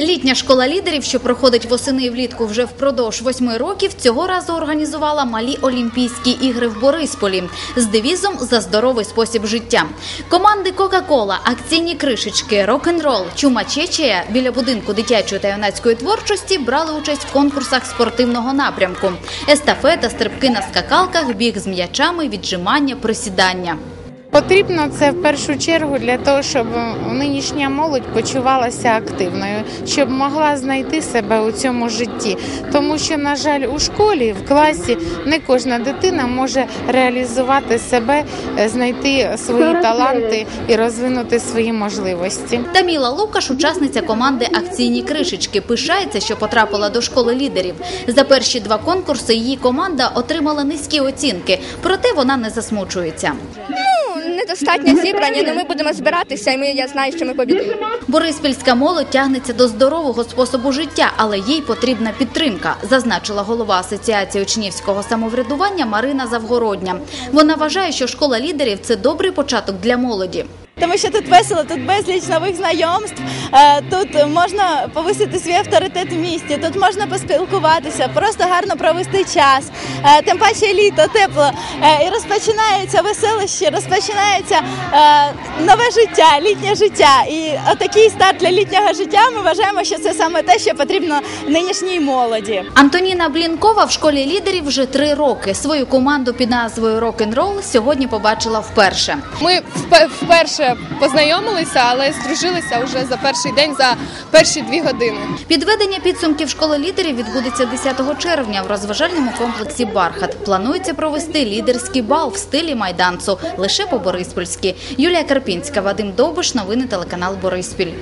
Літня школа лідерів, що проходить восени і влітку вже впродовж восьми років, цього разу організувала малі Олімпійські ігри в Борисполі з девізом за здоровий спосіб життя. Команди Кока-Кола, акційні кришечки, рок-н-рол, чума Чечія біля будинку дитячої та юнацької творчості брали участь в конкурсах спортивного напрямку: естафета, стрибки на скакалках, біг з м'ячами, віджимання, присідання. Потрібно це в першу чергу для того, щоб нинішня молодь почувалася активною, щоб могла знайти себе у цьому житті. Тому що, на жаль, у школі, в класі не кожна дитина може реалізувати себе, е, знайти свої таланти і розвинути свої можливості. Таміла Лукаш, учасниця команди Акційні кришечки, пишається, що потрапила до школи лідерів. За перші два конкурси її команда отримала низькі оцінки, проте вона не засмучується. Ну, недостатньо зібрані, але ми будемо збиратися, і ми, я знаю, що ми побідемо. Бориспільська молодь тягнеться до здорового способу життя, але їй потрібна підтримка, зазначила голова асоціації учнівського самоврядування Марина Завгородня. Вона вважає, що школа лідерів це добрий початок для молоді. Тому що тут весело, тут безліч нових знайомств, е, тут можна повисити свій авторитет в місті, тут можна поспілкуватися, просто гарно провести час. Е, Тим паче літо, тепло. Е, І розпочинається веселище, розпочинається нове життя, літнє життя. І отакий старт для літнього життя ми вважаємо, що це саме те, що потрібно нинішній молоді. Антоніна Блінкова в школі лідерів вже три роки. Свою команду під назвою Рок-н-рол сьогодні побачила вперше. Ми впе- познайомилися, але здружилися вже за перший день, за перші дві години. Підведення підсумків школи лідерів відбудеться 10 червня в розважальному комплексі Бархат. Планується провести лідерський бал в стилі майданцу лише по Бориспільськи. Юлія Карпінська, Вадим Довбиш, новини телеканал Бориспіль.